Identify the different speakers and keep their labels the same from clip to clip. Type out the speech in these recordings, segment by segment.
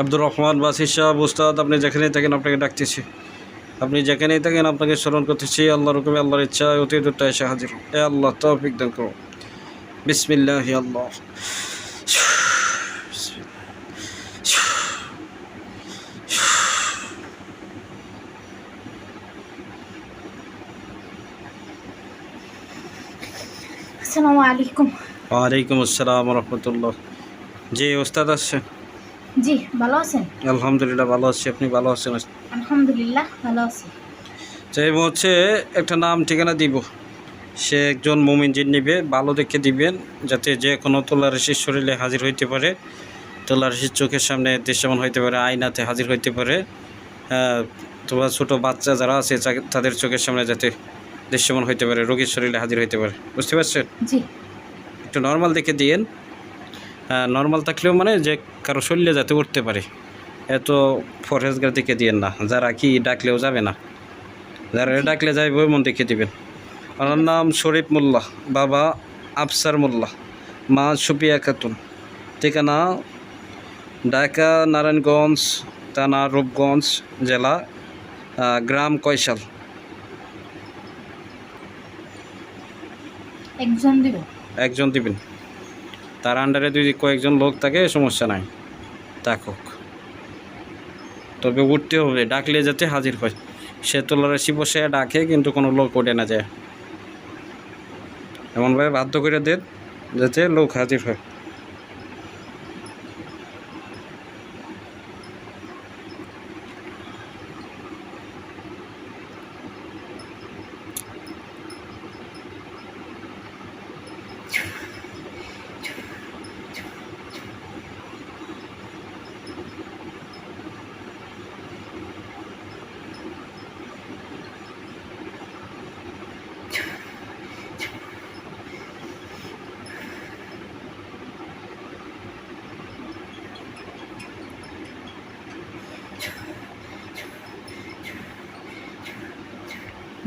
Speaker 1: আব্দুর রহমান বাসির সাহেব উস্তাদ আপনি যেখানেই থাকেন আপনাকে ডাকতেছি। আপনি যেখানেই থাকেন আপনাকে স্মরণ করতেছি আল্লাহর হুকুমে আল্লাহর ইচ্ছা অতি দ্রুত এসে হাজির এ আল্লাহ তৌফিক দান করো বিসমিল্লাহ আল্লাহ।
Speaker 2: আসসালামু আলাইকুম।
Speaker 1: ওয়ালাইকুম আসসালাম রহমতুল্লাহ। জি ওস্তাদ আসছে
Speaker 2: জি ভালো আছেন?
Speaker 1: আলহামদুলিল্লাহ ভালো আছি। আপনি ভালো আছেন?
Speaker 2: আলহামদুলিল্লাহ ভালো আছি।
Speaker 1: চাই হচ্ছে একটা নাম ঠিকানা দিব। সে একজন মোমিন জিন নিবে ভালো দেখে দিবেন যাতে যে কোনো তোলারাশির শরীরে হাজির হইতে পারে। তোলারাশির চোখের সামনে দৃশ্যমান হইতে পারে আয়নাতে হাজির হইতে পারে। আহ, তোমার ছোটো বাচ্চা যারা আছে তাদের চোখের সামনে যাতে দৃশ্যমান হইতে পারে রোগীর শরীরে হাজির হইতে পারে। বুঝতে পারছেন? একটু নর্মাল দেখে দিয়েন। নর্মাল থাকলেও মানে যে কারও শরীরে যাতে উঠতে পারে এত ফরেজগার দেখে দিয়েন না। যারা কি ডাকলেও যাবে না। যারা ডাকলে যাইবে মন দেখে দিবেন। ওনার নাম শরীফ মোল্লা বাবা আফসার মোল্লা মা সুপিয়া খাতুন। ঠিকানা ঢাকা নারায়ণগঞ্জ থানা রূপগঞ্জ জেলা গ্রাম কয়শাল
Speaker 2: একজন দিব?
Speaker 1: একজন দিবেন। তার আন্ডারে যদি কয়েকজন লোক থাকে, সমস্যা নাই। থাকুক তবে উঠতে হবে। ডাকলে যাতে হাজির হয়। সে তোলারাশি বসে ডাকে, কিন্তু কোনো লোক ওঠে না যায়। এমনভাবে বাধ্য করে দেন যাতে লোক হাজির হয়।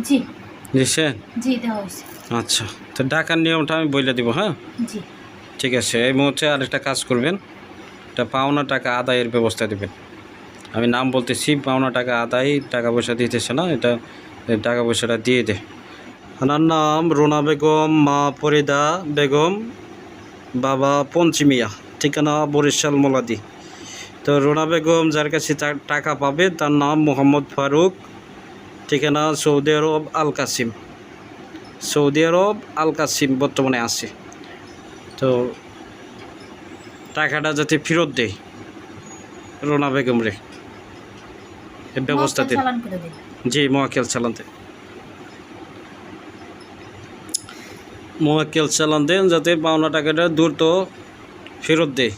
Speaker 2: জি।
Speaker 1: বুঝছেন
Speaker 2: জি দেওয়া হয়েছে।
Speaker 1: আচ্ছা। তো ডাকার নিয়মটা আমি বলে দিব হ্যাঁ?
Speaker 2: জি।
Speaker 1: ঠিক আছে এই মুহূর্তে আরেকটা কাজ করবেন। এটা পাওনা টাকা আদায়ের ব্যবস্থা দেবেন। আমি নাম বলতেছি পাওনা টাকা আদায় টাকা পয়সা দিতেছে না এটা টাকা পয়সাটা দিয়ে দে। ওনার নাম রোনা বেগম মা ফরিদা বেগম বাবা পঞ্চমিয়া ঠিকানা বরিশাল মোলাদি। তো রোনা বেগম যার কাছে টাকা পাবে তার নাম মোহাম্মদ ফারুক ঠিকানা Saudi Arab Al Qassim. Saudi Arab Al Qassim বর্তমানে আছে। তো টাকাটা যাতে ফেরত দেয় রোনা বেগম রে। দিন। জি মোয়াক্কেল চালান দেন। মোয়াক্কেল চালান দেন যাতে পাওনা টাকাটা দ্রুত ফেরত দেয়।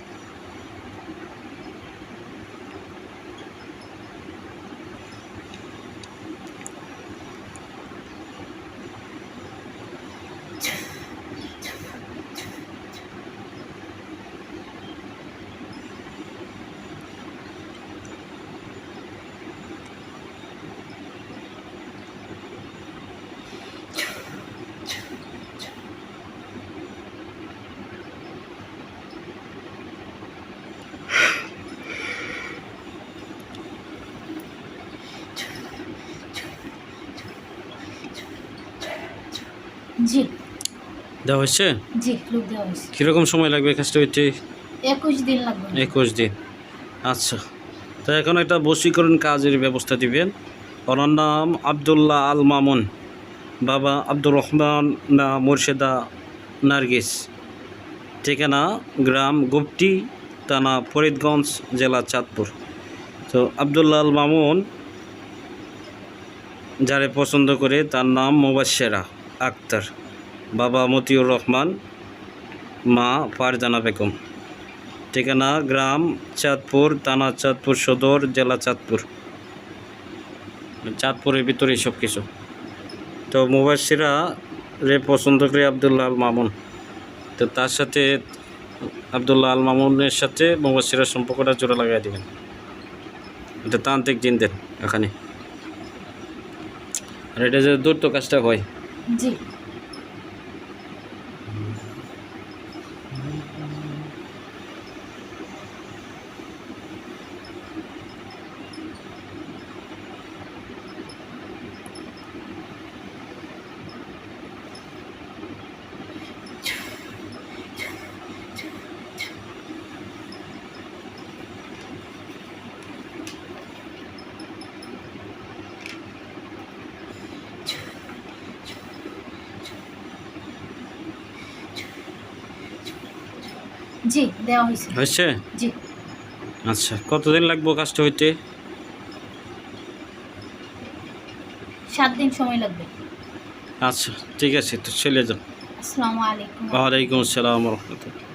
Speaker 2: জি।
Speaker 1: দেওয়া হয়েছে?
Speaker 2: জি লোক দেওয়া হয়েছে।
Speaker 1: কীরকম সময় লাগবে কাজটা হইতে?
Speaker 2: একুশ দিন লাগবে।
Speaker 1: একুশ দিন। আচ্ছা। তো এখন একটা বশীকরণ কাজের ব্যবস্থা দিবেন। ওনার নাম আবদুল্লাহ আল মামুন। বাবা আব্দুর রহমান না মুর্শেদা নার্গিস। ঠিকানা গ্রাম গুপ্তি থানা ফরিদগঞ্জ জেলা চাঁদপুর। তো আবদুল্লাহ আল মামুন যারে পছন্দ করে তার নাম মুবাসেরা। আক্তার। বাবা মতিউর রহমান, মা ফারজানা বেগম। ঠিকানা গ্রাম চাঁদপুর, থানা চাঁদপুর সদর, জেলা চাঁদপুর। চাঁদপুরের ভিতরে সব কিছু তো মুবাসিরা রে পছন্দ করে আবদুল্লাহ আল মামুন। তো তার সাথে আবদুল্লাহ আল মামুনের সাথে মুবাসিরার সম্পর্কটা জোড়া লাগাই দেবেন। এটা তান্ত্রিক দেন এখানে। আর এটা যে দূর তো কাজটা হয়।
Speaker 2: জি জি দেওয়া হয়েছে।
Speaker 1: হয়েছে?
Speaker 2: জি।
Speaker 1: আচ্ছা কতদিন লাগবে কাজটা হইতে?
Speaker 2: সাত দিন সময় লাগবে।
Speaker 1: আচ্ছা ঠিক আছে তো চলে যান
Speaker 2: আসসালামু আলাইকুম।
Speaker 1: ওয়ালাইকুম আসসালাম রহমতুল্লাহ।